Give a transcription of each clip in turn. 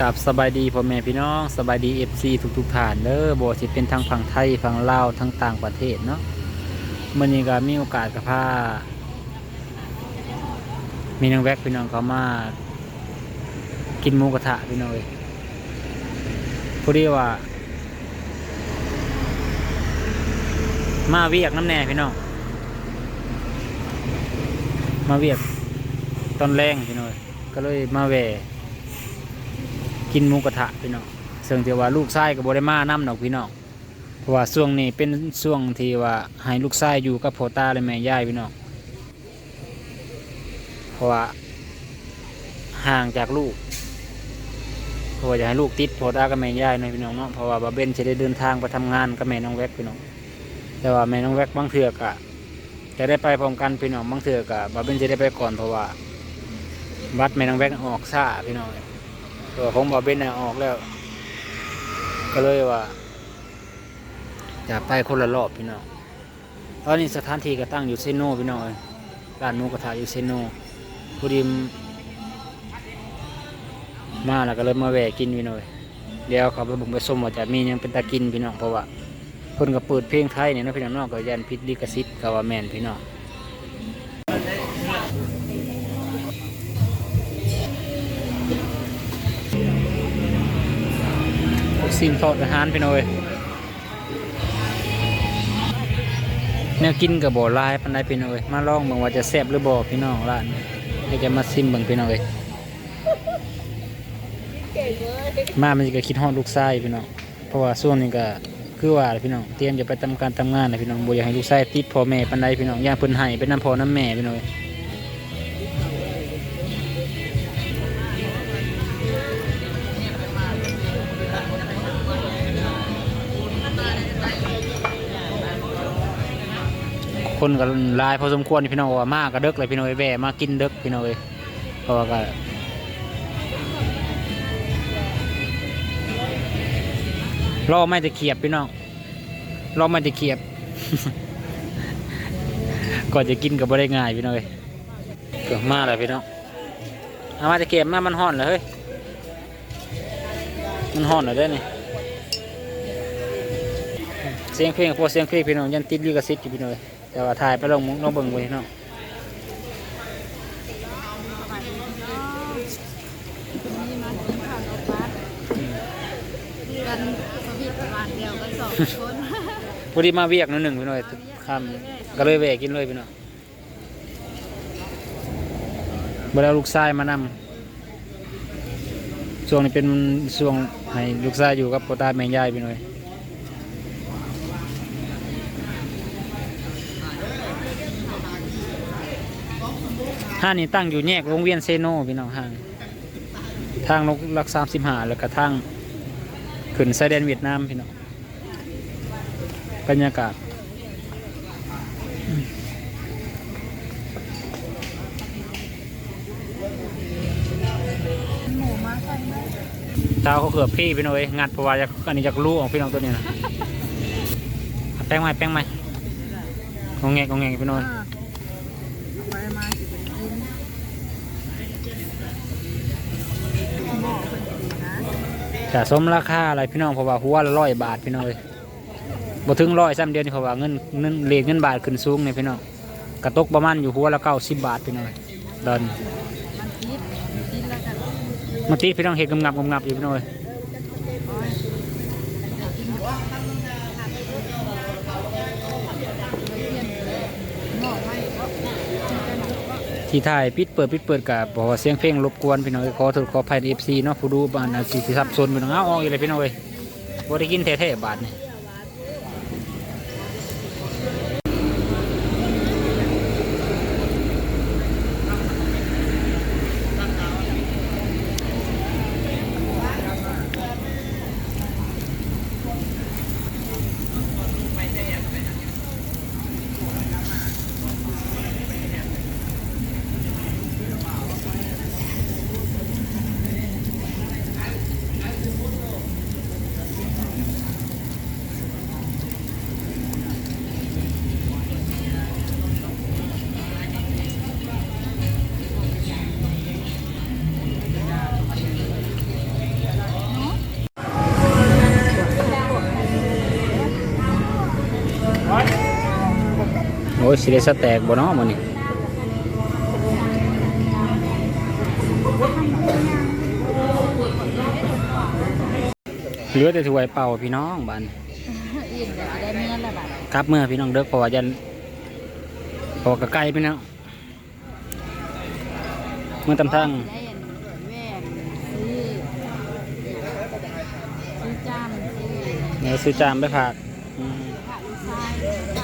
กับสบายดีพ่อแม่พี่น้องสบายดีเอฟซีทุกๆท่านเด้อบ่สิเป็นทั้งฝั่งไทยฝั่งลาวทั้งต่างประเทศเนาะมื้อนี้ก็มีโอกาสกับพามีน้องแวกพี่น้องเขามา กินหมูกระทะพี่น้องเอ้ยพอดีว่า มาเวียกน้ำแน่พี่น้องมาเวียกตอนแรงพี่น้องเอ้ยก็เลยมาแหว กินหมูกระทะพี่น้องซึ่งที่ว่าลูกชายกับบริมาน้ำดอกพี่น้องเพราะว่าช่วงนี้เป็นช่วงที่ว่าให้ลูกชายอยู่กับพ่อตาและแม่ยายพี่น้องเพราะว่าห่างจากลูกเพราะว่าอยากให้ลูกติดพ่อตากับแม่ยายหน่อยพี่น้องเนาะเพราะว่าบาเบนจะได้เดินทางไปทำงานกับแม่น้องแวกพี่น้องแต่ว่าแม่น้องแวกบางเถื่อกะจะได้ไปพร้อมกันพี่น้องบางเถื่อกะบาเบนจะได้ไปก่อนเพราะว่าวัดแม่น้องแวกออกซ่าพี่น้อง ตัวของบอเบนน่ะออกแล้ว ก็เลยว่าจะไปคนละรอบพี่น้องตอนนี้สถานที่ก็ตั้งอยู่เซโนพี่น้องเอ้ยร้านหมูกระทะอยู่เซโนพอดีมมาแล้วก็เลยมาแวะกินพี่น้องเอ้ยเดี๋ยวเขาไปบุกไปส้มว่าจะมียังเป็นตากินพี่น้องเพราะว่าเพิ่นก็เปิดเพลงไทยเนี่ยนะพี่น้องนาะก็ยันพิษลิขสิทธิ์ก็ว่าแมนพี่น้อง พวกสิ่งทอดอาหารพี่น้องเอ้ยแนวกินกับบ่หลายปานใดพี่น้องเอ้ยมาลองเบิ่งว่าจะแซ่บหรือบ่พี่น้องร้านนี้เดี๋ยวจะมาซิมเบิ่งพี่น้องเอ้ยมามันก็คิดฮอดลูกชายพี่น้องเพราะว่าช่วงนี้ก็คือว่าพี่น้องเตรียมจะไปทำการทำงานนะพี่น้องบ่อยากให้ลูกชายติดพ่อแม่ปานใดพี่น้องย่างเพิ่นให้เป็นน้ำพ่อน้ำแม่พี่น้อง คนก็หลายพอสมควรพี่น้องว่ามากก็เด็กเลยพี่น้องเอ้ยแว่มากินเด็กพี่น้องเอ้ยเพราะว่าก็รอไม่จะเขียบพี่น้องรอไม่จะเขียบก่อนจะกินก็บ่ได้ง่ายพี่น้องเอ้ยเกือบมาแล้วพี่น้องเอามาจะเขียบมามันห่อนเลยเฮ้ยมันห่อนเลยได้นี่เสียงเพลงพอเสียงเพลงพี่น้องยันติดลิขสิทธิ์อยู่พี่น้อง เอ้ยว่าถ่ายไปลงมุกน้องเบิ่งไว้เนาะนี่มากินข้าวกับบัสกันสวิตประมาณเดียวกันสองคนพอดีมาเวียกนิดหนึ่งพี่น้อยคำก็เลยแวะกินเลยพี่น้องเวลาลูกชายมานำช่วงนี้เป็นช่วงให้ลูกชายอยู่กับพ่อตาแม่ยายพี่น้อย ห้างนี้ตั้งอยู่แยกวงเวียนเซโนพี่น้องห้าง ทางลกลักสามสิบห้าแล้วก็ทางขึ้นชายแดนเวียดนามพี่น้องบรรยากาศเท้าเขาเขือบพี่พี่น้อยงัดเพราะว่าจะอันนี้จะรู้ของพี่น้องตัวนี้นะแป้งไหมแป้งไหมงงแงกงงแงพี่น้อย แต่สมราคาอะไรพี่น้องเพราะว่าหัวละร้อยบาทพี่น้องเอ้ยบ่ถึงร้อยซ้ำเดียวนี่เพราะว่าเงินเงินเลทเงินบาทขึ้นสูงเนี่ยพี่น้องกระตกประมาณอยู่หัวละเก้าสิบบาทพี่น้องเอ้ยเดินมัดกินแล้วกันมาตีพี่น้องเห็ดกำงับกำงับอยู่พี่น้อง ที่ถ่ายปิดเปิดปิดเปิดกับบอกว่าเสียงเพลงรบกวนพี่น้องเอ้ยขอโทษขออภัยเอฟซีเนาะผู้ดูบ้านอาจสิสับสนพี่น้องเอาออกอีกเลยพี่น้องเว้ยบ่ได้กินแท้ๆบาทนี่ ยสิได้สแต็กบ่เนาะมื้อนี้เหลือแต่ถ้วยเป่าพี่น้องบ้านอิ่มเดี๋ยวจะได้เมื่อละบาทกลับเมื่อพี่น้องเด้อเพราะว่ายันเพราะว่ากะไกลพี่น้องเมื่อตำทางได้อันแว่นซื้อซื้อจามซื้อเดี๋ยวซื้อจามไปฝากอืมผักลูกชายผักมันหลาน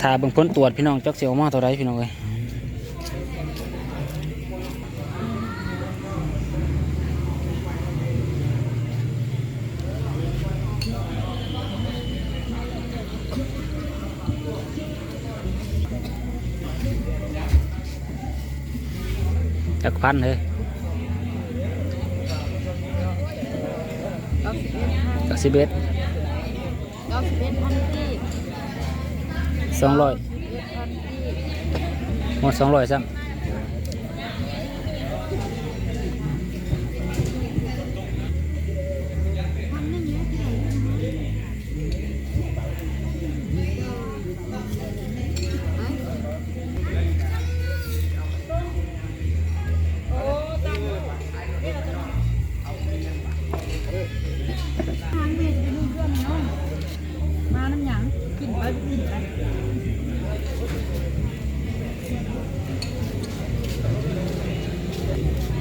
ถ้าเบิ่งผลตรวจพี่น้องจักเสียวมาเท่าไรพี่น้องเอ้ยจักพันเลยเก้าสิบเอ็ด สองร้อยสิบเอ็ดพันที่หมดสองร้อยซ้ำ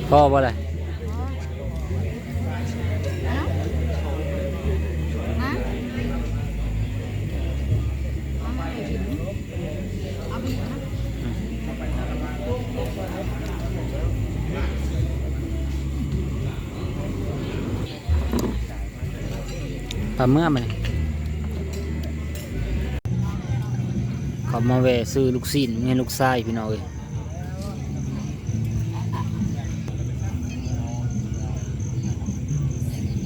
พ่อบ่เลยฮะฮะเอามาไปกินเอาไปกินนะปลาเมื่อมัน เขามาแวะซื้อลูกซีนเงินลูกไส้พี่น้องเอ้ย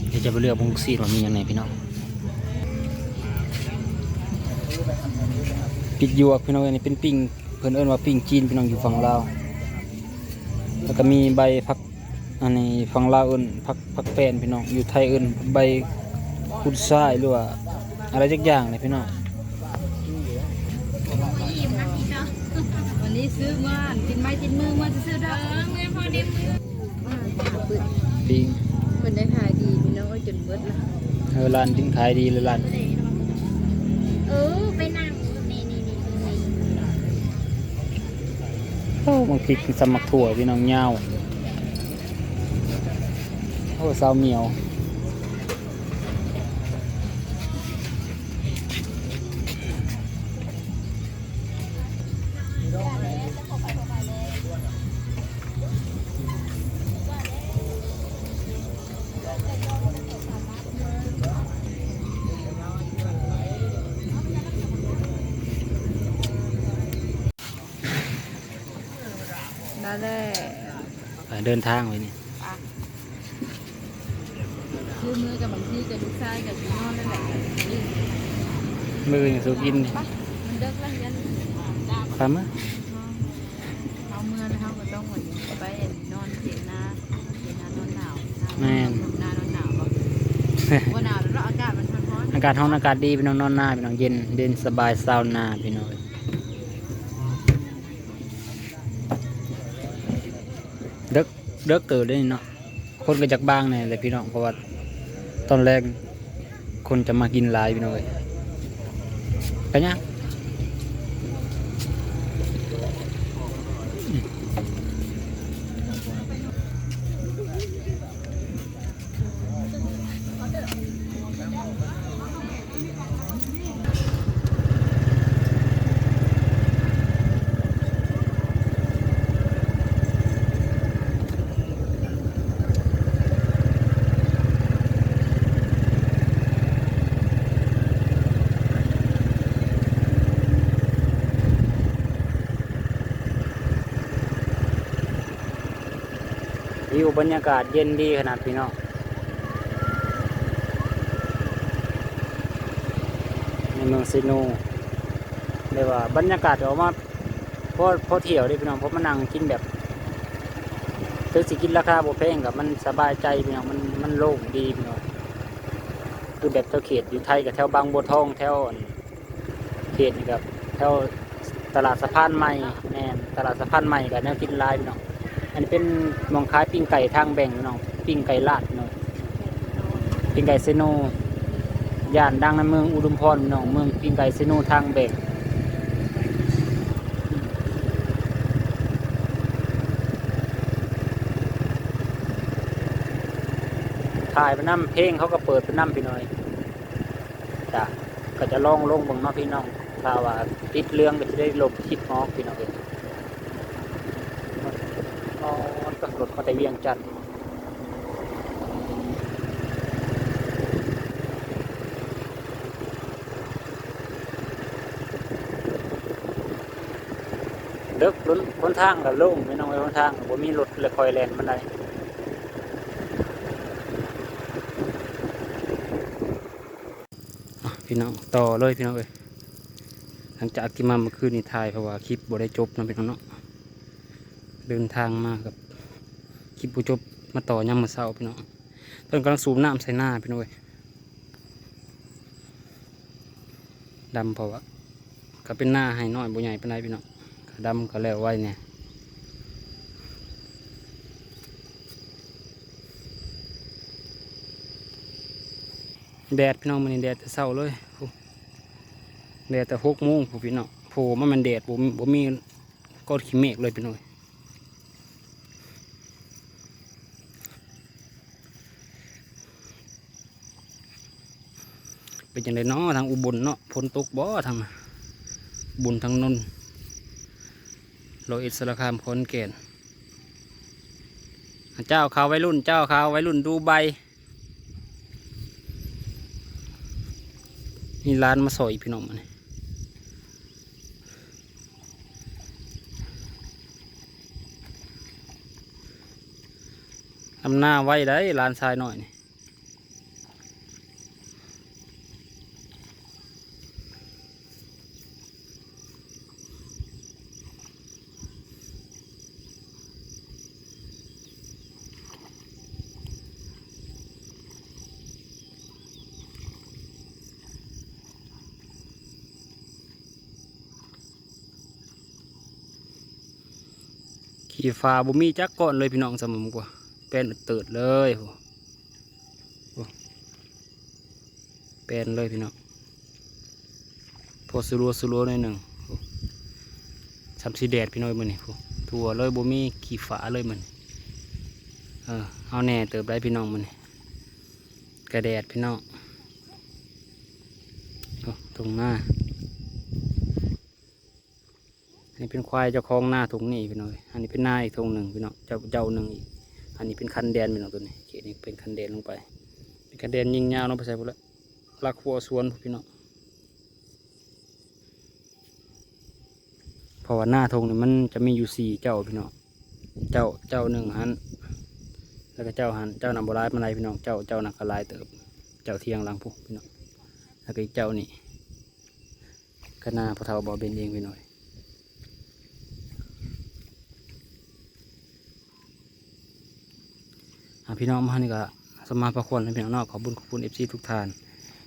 เดี๋ยวจะไปเลือกพวกลูกซีนว่ามีอย่างไรพี่น้องปิดยวกพี่น้องอ้ยนี่เป็นปิ้งเพิ่อนเอิ้นว่าปิ้งจีนพี่น้องอยู่ฝั่งลาวแล้วก็มีใบผักอันนี้ฝั่งลาวเอิ้นผักผักแป้นพี่น้องอยู่ไทยเอิ้นใบพุดซ้ายหรือว่าอะไรจักอย่างเลยพี่น้อง วันนี้ซื้อมากินไม้กินมือมาซื้อได้เออเงินพอดีมือปืนปิงมันได้ขายดีพี่น้องก็จนเบิดละเออร้านทิ้งขายดีเลยร้านเออไปนั่งนี่นี่นี่นี่โอ้บางพริกสมักถั่วพี่น้องเงาวโอ้สาวเหมียว ได้แล้ไปเดินทางไว้นี่ซื้อมือกับบางทีกับลูกชายกับพี่น้องนั่นแหละมืออย่างสุกินนี่มันเลิกแล้วยันไปมั้ยเอาเมื่อนะคะก็ต้องวันนี้ไปนอนเตียงนาเตียงนานอนหนาวหนานอนหนาวว่าหนาวแล้วอากาศมันร้อนอากาศห้องอากาศดีพี่น้องนอนหน้าพี่น้องเย็นเด่นสบายซาวนาพี่น้อง เลิกเด็กเกิดเลยเนาะคนก็จากบ้างเนี่ยเลยพี่น้องเพราะว่าตอนแรกคนจะมากินลายพี่น้องเลยไปยั วิวบรรยากาศเย็นดีขนาดพี่น้องในเมืองซิโนเรียกว่าบรรยากาศออกมาพอพอเที่ยวเด้พี่น้องเพราะมานั่งกินแบบถึงสิกินราคาบ่แพงกับมันสบายใจพี่น้องมันมันโล่งดีพี่น้องคือแบบแถวเขตอยู่ไทยกับแถวบางบัวทองแถวเขตนี่กับแถวตลาดสะพานใหม่แน่นตลาดสะพานใหม่กับแนวกินหลายพี่น้อง อันนี้เป็นมองขายปิ้งไก่ทางแบ่งพี่น้องปิ้งไก่ลาดพี่น้องปิ้งไก่เซโนย่านดังในเมืองอุดมพรพี่น้องเมืองปิ้งไก่เซโนทางแบ่งถ่ายไปน้ำเพลงเขาก็เปิดไปน้ำพี่น้อยจ้ะก็จะล่องลงบางเนาะพี่น้องถ้าว่าติดเรื่องก็จะได้ลบคลิปออกพี่น้องเองอ๋ ก็รถมาแต่เวียงจันทน์เลิกล้นพ้นทางกับโล่งพี่น้องไว้พ้นทางผมมีรถเลยคอยแลนมันได้พี่น้องต่อเลยพี่น้องเลยหลังจากที่มาเมื่อคืนนี่ถ่ายเพราะว่าคลิปบ่ได้จบนะพี่น้องเนาะเดินทางมากับ คลิปบ่จบมาต่อยามมื้อเช้าพี่น้องเพิ่นกำลังสูบน้ำใส่หน้าพี่น้องเว้ยดำเพราะว่าก็เป็นหน้าให้น้อยบ่ใหญ่เปานใดพี่น้องก็ดำก็แล้วไว้เนี่ยแดดพี่น้องมันแดดแต่เช้าเลยแดดแต่หกโมงผู้พี่น้องโผล่มามันแดดบ่มีบ่มีก้อนขี้เมฆเลยพี่น้อง เป็นจังไดเนาะทางอุบลเนาะฝนตกบ่ทางบุญทางนนท์ร้อยเอ็ดสารคามขอนแก่นเจ้าขาววัยรุ่นเจ้าขาววัยรุ่นดูใบนี่ร้านมาสอยพี่น้องมาเนี่ยทำหน้าไว้ได้ร้านชายหน่อยนี่ ขี่ฟ้าบ่มีจักก่อนเลยพี่น้องสมมกว่าเป็นเติดเลยโหโอ้เป็นเลยพี่น้องพอสรัวสรัวหน่อยหนึ่งโอ้ช้ำสีแดดพี่น้อยมันนี่โหทั่วเลยบ่มีขี่ฟ้าเลยมันเออเอาแน่เติบได้พี่น้องมันนี่กระแดดพี่น้องตรงหน้า อันนี้ เป็นควายเจ้าของหน้าถุงนี่พี่น้อยอันนี้เป็นหน้าอีกถุงหนึ่งพี่น้องเจ้าเจ้าหนึ่งอีก อันนี้เป็นคันแดนพี่น้องตัวนี้เขตนี้เป็นคันแดนลงไปเป็นคันแดนยิงยาวลงไปใส่พุ่นละลักหัวสวนพี่น้องเพราะว่าหน้าธงนี่มันจะมีอยู่สี่เจ้าพี่น้อง เจ้าเจ้าหนึ่งหัน แล้วก็เจ้าหัน เจ้านำโบราณมาไลายพี่น้อง เจ้าเจ้านักลายเติบ เจ้าเทียงหลังผู้พี่น้อง แล้วก็อีกเจ้านี่ก็น้าพระเทาบอเบนเองพี่น้อย อะ พี่น้องมานี่ก็สมาประควรพี่น้องนอกขอบุญขอบคุณเอฟซีทุกท่าน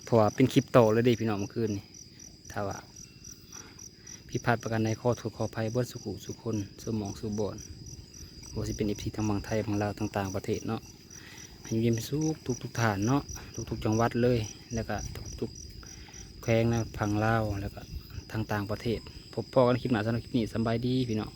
เพราะว่าเป็นคลิปโตเลยดิพี่น้องเมื่อคืนนี่ถ้าว่าพิพาดประกันในข้อถูกขอภัยบิดสุขุสุคนสมองสุบอนว่าสิเป็นเอฟซีทางบางไทยบางลาวต่าง ๆ ประเทศเนาะให้อยิ้มสุขทุกทุกฐานเนาะทุกๆจังหวัดเลยแล้วก็ทุกๆแขวงนะพังลาวแล้วก็ทางต่างประเทศพบพ่อกันคลิปหน้าสำหรับคลิปนี้สบายดีพี่น้อง